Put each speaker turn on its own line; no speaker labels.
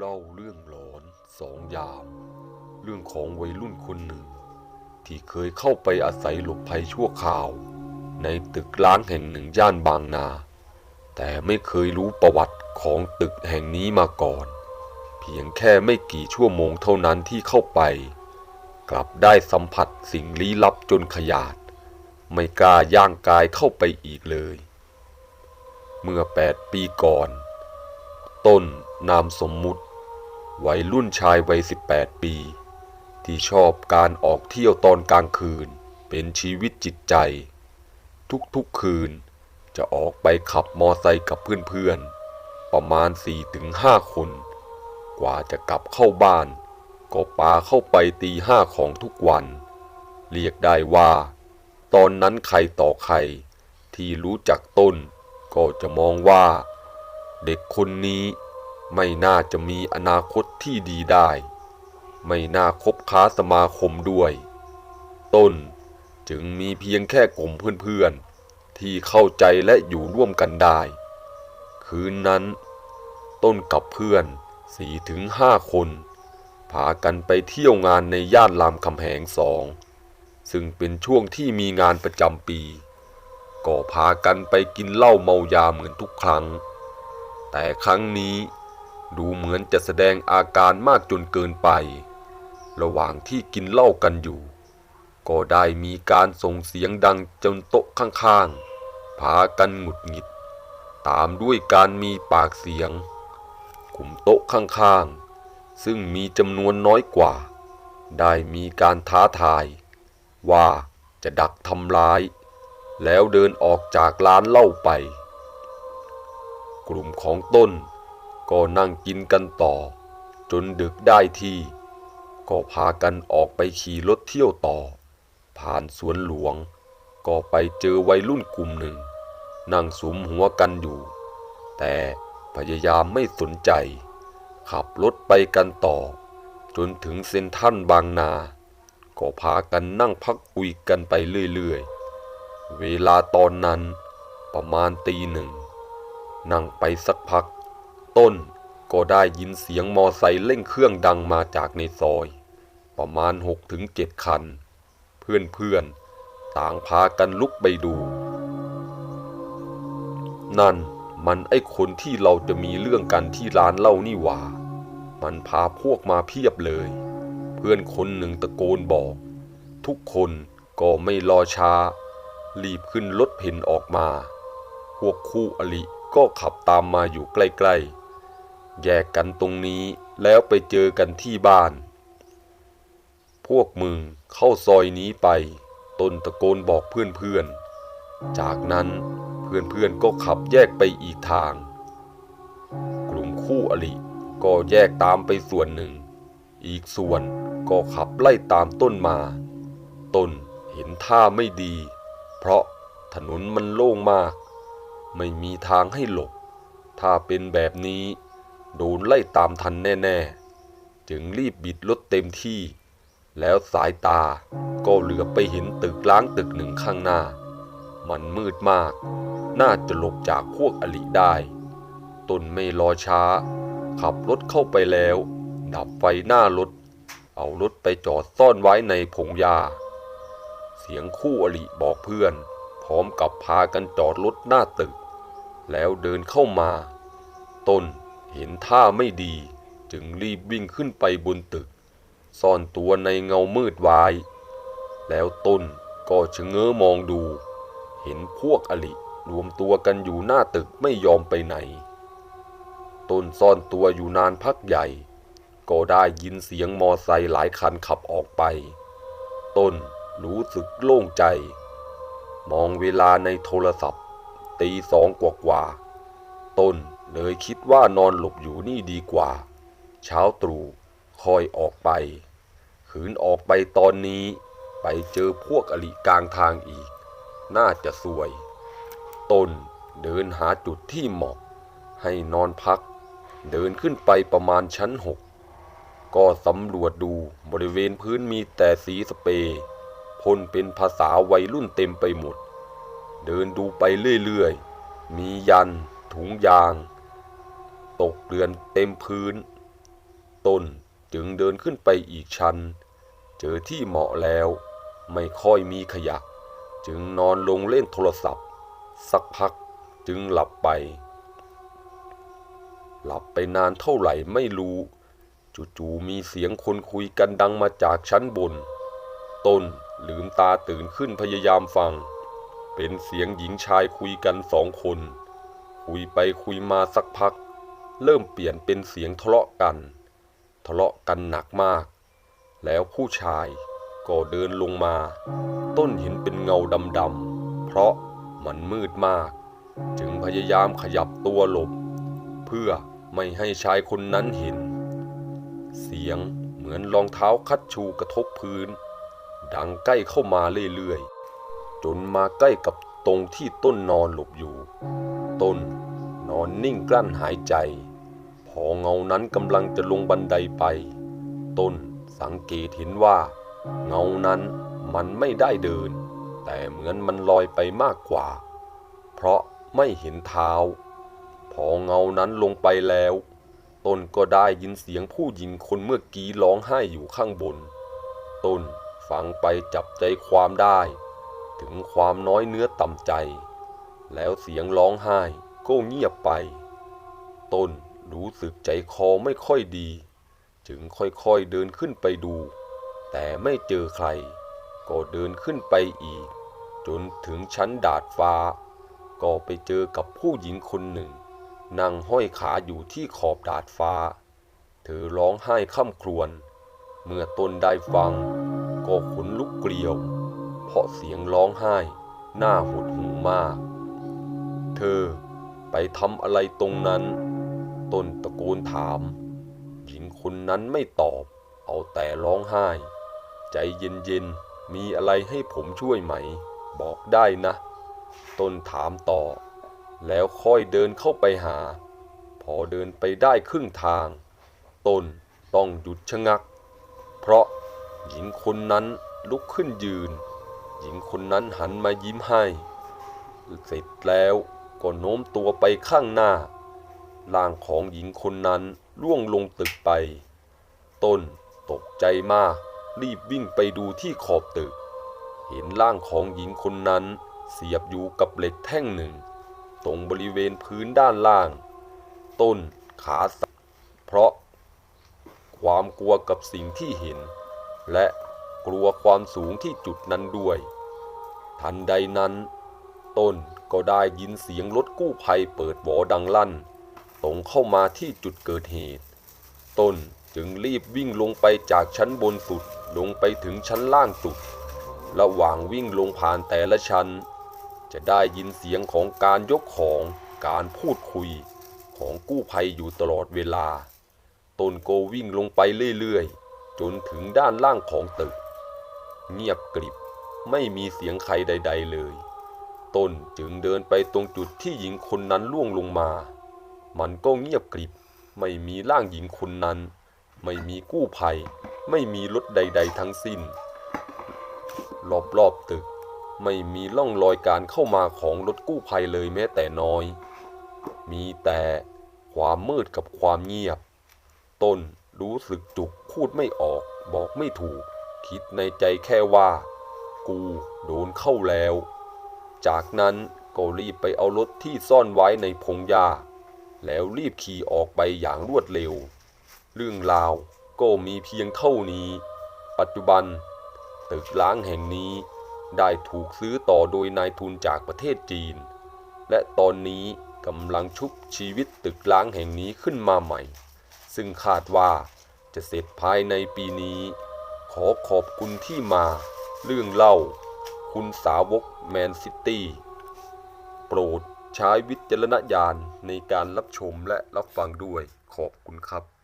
เล่าเรื่องหลอนสองยาม เรื่องของวัยรุ่นคนหนึ่ง ที่เคยเข้าไปอาศัยหลบภัยชั่วคราว ในตึกล้างแห่งหนึ่งย่านบางนา แต่ไม่เคยรู้ประวัติของตึกแห่งนี้มาก่อน เพียงแค่ไม่กี่ชั่วโมงเท่านั้นที่เข้าไป กลับได้สัมผัสสิ่งลี้ลับจนขยาด ไม่กล้าย่างกายเข้าไปอีกเลย เมื่อแปดปีก่อน ต้นนามสมมุติ วัยรุ่นชายวัย 18 ปี ที่ชอบการออกเที่ยวตอนกลางคืนเป็นชีวิตจิตใจ ทุกๆคืนจะออกไปขับมอไซค์กับเพื่อนๆ ประมาณ 4-5 คน กว่าจะกลับเข้าบ้าน ก็ปาเข้าไปตีห้าของทุกวัน เรียกได้ว่า ตอนนั้นใครต่อใคร ที่รู้จักต้น ก็จะมองว่า เด็กคนนี้ ไม่น่าจะมีอนาคตที่ดีได้ ไม่น่าคบค้าสมาคมด้วย ต้นจึงมีเพียงแค่กลุ่มเพื่อนๆ ที่เข้าใจและอยู่ร่วมกันได้ คืนนั้น ต้นกับเพื่อนสี่ถึงห้าคน พากันไปเที่ยวงานในย่านรามคำแหงสอง ซึ่งเป็นช่วงที่มีงานประจำปี ก็พากันไปกินเหล้าเมายาเหมือนทุกครั้ง แต่ครั้งนี้ ดูเหมือนจะแสดงอาการมากจนเกินไป ระหว่างที่กินเหล้ากันอยู่ ก็ได้มีการส่งเสียงดังจนโต๊ะข้างๆ พากันหงุดหงิด ตามด้วยการมีปากเสียงกลุ่มโต๊ะข้างๆ ซึ่งมีจำนวนน้อยกว่า ได้มีการท้าทาย ว่าจะดักทำร้าย แล้วเดินออกจากร้านเหล้าไป กลุ่มของต้น ก็นั่งกินกันต่อ จนดึกได้ที่ ก็พากันออกไปขี่รถเที่ยวต่อ ผ่านสวนหลวง ก็ไปเจอวัยรุ่นกลุ่มหนึ่ง นั่งสุมหัวกันอยู่ แต่พยายามไม่สนใจ ขับรถไปกันต่อ จนถึงเซนทรัลบางนา ก็พากันนั่งพักคุยกันไปเรื่อยๆ เวลาตอนนั้นประมาณตีหนึ่ง นั่งไปสักพัก ต้น ก็ได้ยินเสียงมอไซค์เร่งเครื่องดังมาจากในซอย ประมาณหกถึงเจ็ดคัน เพื่อนๆ ต่างพากันลุกไปดู นั่นมันไอ้คนที่เราจะมีเรื่องกันที่ร้านเล้านี่หว่า มันพาพวกมาเพียบเลย เพื่อนคนหนึ่งตะโกนบอก ทุกคนก็ไม่รอช้า รีบขึ้นรถเพ่นออกมา พวกคู่อริก็ขับตามมาอยู่ใกล้ๆ แยกกันตรงนี้แล้วไปเจอกันที่บ้าน พวกมึงเข้าซอยนี้ไป ตนตะโกนบอกเพื่อนๆ จากนั้นเพื่อนๆก็ขับแยกไปอีกทาง กลุ่มคู่อริก็แยกตามไปส่วนหนึ่ง อีกส่วนก็ขับไล่ตามต้นมา ต้นเห็นท่าไม่ดี เพราะถนนมันโล่งมาก ไม่มีทางให้หลบ ถ้าเป็นแบบนี้ โดนไล่ตามทันแน่ๆ จึงรีบบิดรถเต็มที่ แล้วสายตาก็เหลือไปเห็นตึกล้างตึกหนึ่งข้างหน้า มันมืดมาก น่าจะหลบจากพวกอลิได้ ตนไม่รอช้า ขับรถเข้าไปแล้ว ดับไฟหน้ารถ เอารถไปจอดซ่อนไว้ในพงหญ้าเสียงคู่อลิบอกเพื่อน พร้อมกับพากันจอดรถหน้าตึก แล้วเดินเข้ามา ตน เห็นท่าไม่ดีจึงรีบวิ่งขึ้นไปบนตึก ซ่อนตัวในเงามืดไว้ แล้วต้นก็ชะเง้อมองดู เห็นพวกอลิรวมตัวกันอยู่หน้าตึกไม่ยอมไปไหน ต้นซ่อนตัวอยู่นานพักใหญ่ ก็ได้ยินเสียงมอไซค์หลายคันขับออกไป ต้นรู้สึกโล่งใจ มองเวลาในโทรศัพท์ ตีสองกว่ากว่า ต้น เลยคิดว่านอนหลบอยู่นี่ดีกว่า เช้าตรู่คอยออกไป ขืนออกไปตอนนี้ ไปเจอพวกอลิกลางทางอีก น่าจะสวย ตนเดินหาจุดที่เหมาะ ให้นอนพัก เดินขึ้นไปประมาณชั้นหกก็สำรวจดูบริเวณพื้นมีแต่สีสเปรย์พ่นเป็นภาษาวัยรุ่นเต็มไปหมด เดินดูไปเรื่อยๆ มียัน ถุงยาง ตกเกลื่อนเต็มพื้น ต้นจึงเดินขึ้นไปอีกชั้น เจอที่เหมาะแล้ว ไม่ค่อยมีขยะ จึงนอนลงเล่นโทรศัพท์ สักพักจึงหลับไป หลับไปนานเท่าไหร่ไม่รู้จู่ๆมีเสียงคนคุยกันดังมาจากชั้นบน ต้นลืมตาตื่นขึ้นพยายามฟัง เป็นเสียงหญิงชายคุยกันสองคน คุยไปคุยมาสักพัก เริ่มเปลี่ยนเป็นเสียงทะเลาะกัน ทะเลาะกันหนักมาก แล้วผู้ชายก็เดินลงมา ต้นเห็นเป็นเงาดำๆเพราะมันมืดมาก จึงพยายามขยับตัวหลบ เพื่อไม่ให้ชายคนนั้นเห็น เสียงเหมือนรองเท้าคัดชูกระทบพื้น ดังใกล้เข้ามาเรื่อยๆ จนมาใกล้กับตรงที่ต้นนอนหลบอยู่ ต้นนอนนิ่งกลั้นหายใจ อเงานั้นกำลังจะลงบันไดไป ต้นสังเกตเห็นว่า เงานั้นมันไม่ได้เดิน แต่เหมือนมันลอยไปมากกว่า เพราะไม่เห็นเท้า พอเงานั้นลงไปแล้ว ต้นก็ได้ยินเสียงผู้หญิงคนเมื่อกี้ร้องไห้อยู่ข้างบน ต้นฟังไปจับใจความได้ ถึงความน้อยเนื้อต่ำใจ แล้วเสียงร้องไห้ก็เงียบไป ต้น รู้สึกใจคอไม่ค่อยดี จึงค่อยๆเดินขึ้นไปดู แต่ไม่เจอใคร ก็เดินขึ้นไปอีก จนถึงชั้นดาดฟ้า ก็ไปเจอกับผู้หญิงคนหนึ่ง นั่งห้อยขาอยู่ที่ขอบดาดฟ้า เธอร้องไห้ค่ำครวญเมื่อตนได้ฟัง ก็ขนลุกเกลียว เพราะเสียงร้องไห้หน่าหดหูมาก เธอไปทำอะไรตรงนั้น ต้นตะโกนถาม หญิงคนนั้นไม่ตอบ เอาแต่ร้องไห้ ใจเย็นๆ มีอะไรให้ผมช่วยไหม บอกได้นะ ต้นถามต่อ แล้วค่อยเดินเข้าไปหา พอเดินไปได้ครึ่งทาง ต้นต้องหยุดชะงัก เพราะหญิงคนนั้นลุกขึ้นยืน หญิงคนนั้นหันมายิ้มให้ เสร็จแล้วก็โน้มตัวไปข้างหน้า ร่างของหญิงคนนั้นล่วงลงตึกไป ต้นตกใจมาก รีบวิ่งไปดูที่ขอบตึก เห็นร่างของหญิงคนนั้นเสียบอยู่กับเหล็กแท่งหนึ่ง ตรงบริเวณพื้นด้านล่าง ต้นขาสั่นเพราะ ความกลัวกับสิ่งที่เห็น และกลัวความสูงที่จุดนั้นด้วย ทันใดนั้น ต้นก็ได้ยินเสียงรถกู้ภัยเปิดหวอดังลั่น ตรงเข้ามาที่จุดเกิดเหตุ ต้นจึงรีบวิ่งลงไปจากชั้นบนสุดลงไปถึงชั้นล่างสุด ระหว่างวิ่งลงผ่านแต่ละชั้น จะได้ยินเสียงของการยกของการพูดคุยของกู้ภัยอยู่ตลอดเวลา ต้นโกวิ่งลงไปเรื่อยๆ จนถึงด้านล่างของตึก เงียบกริบไม่มีเสียงใครใด ๆเลย ต้นจึงเดินไปตรงจุดที่หญิงคนนั้นล่วงลงมา มันก็เงียบกริบ ไม่มีร่างหญิงคนนั้น ไม่มีกู้ภัย ไม่มีรถใด ๆ ทั้งสิ้น รอบๆตึก ไม่มีร่องรอยการเข้ามาของรถกู้ภัยเลยแม้แต่น้อย มีแต่ความมืดกับความเงียบ ต้นรู้สึกจุกพูดไม่ออก บอกไม่ถูก คิดในใจแค่ว่า กูโดนเข้าแล้ว จากนั้นก็รีบไปเอารถที่ซ่อนไว้ในพงหญ้า แล้วรีบขี่ออกไปอย่างรวดเร็ว เรื่องราวก็มีเพียงเท่านี้ ปัจจุบัน ตึกล้างแห่งนี้ได้ถูกซื้อต่อโดยนายทุนจากประเทศจีน และตอนนี้กำลังชุบชีวิตตึกล้างแห่งนี้ขึ้นมาใหม่ ซึ่งคาดว่าจะเสร็จภายในปีนี้ ขอขอบคุณที่มา เรื่องเล่า คุณสาวกแมนซิตี้ โปรด ใช้วิจารณญาณในการรับชมและรับฟังด้วยขอบคุณครับ